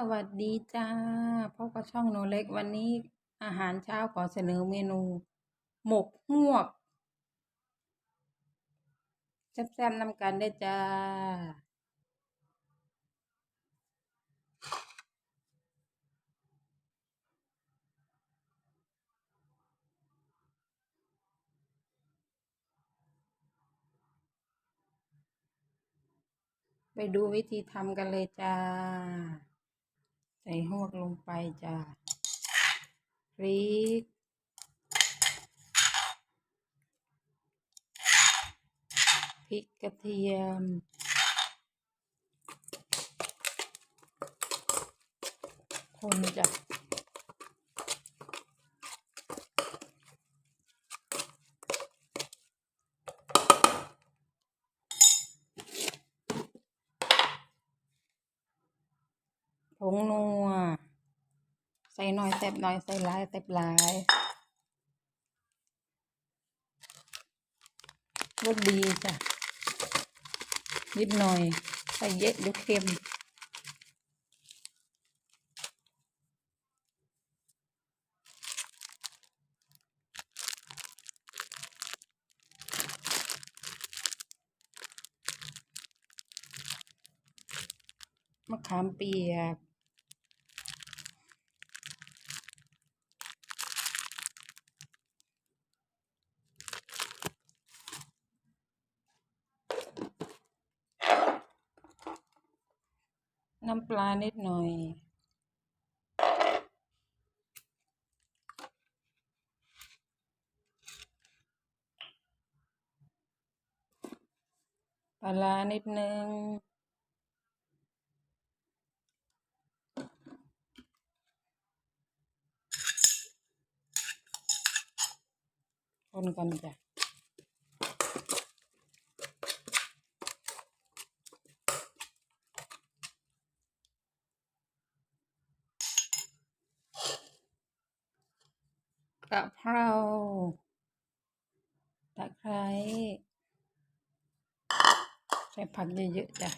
สวัสดีจ้าพบกับช่องหนูเล็กวันนี้อาหารเช้าขอเสนอเมนู หมกฮวกแซ่บๆนำกันได้จ้า ไปดูวิธีทำกันเลยจ้า ใส่หวกลงไปจ้าพริก พริกกระเทียม คนจ้ะ ผงนัว ใส่หน่อยแซ่บหน่อยใส่หลายแซ่บหลายรสดีจ้ะนิดหน่อย ใส่เยอะเดี๋ยวเค็ม มะขามเปียกน้ำปลานิดหน่อย ปลานิดนึง คนกันจ้ะกะเพราตะไคร้ใส่ผักเยอะๆจ้ะ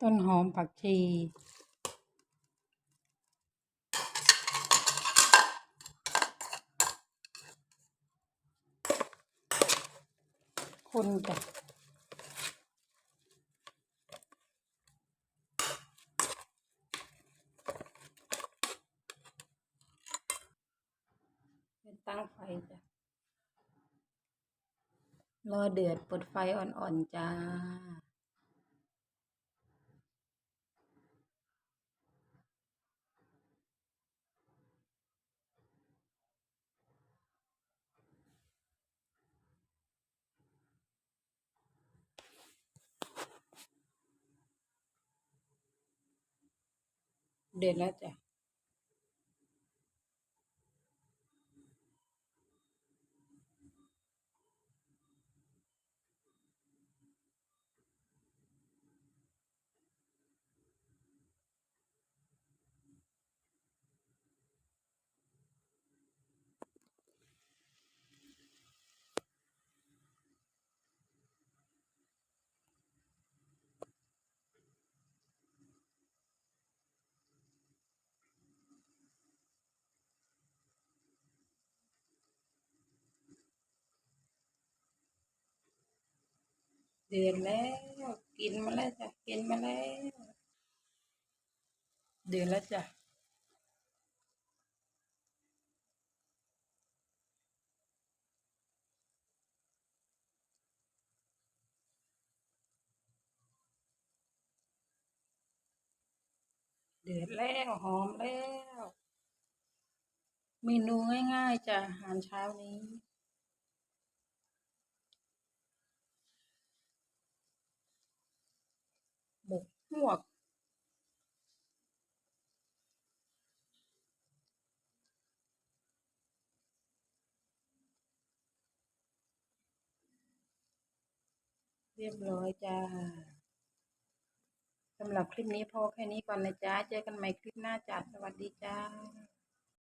ต้นหอมผักชีคนจ้ะเป็นตั้งไฟจ้ะ รอเดือดเปิดไฟอ่อน ๆ จ้า เดื เดือดแล้ว กินมาแล้วจ้ะกินมาแล้ว เดือดแล้วจ้ะเดือดแล้วหอมแล้ว เมนูง่ายๆจ้ะอาหารเช้านี้ หมวก เรียบร้อยจ้าสำหรับคลิปนี้พอแค่นี้ก่อนนะจ๊ะ เจอกันใหม่คลิปหน้าจ้าสวัสดีจ้า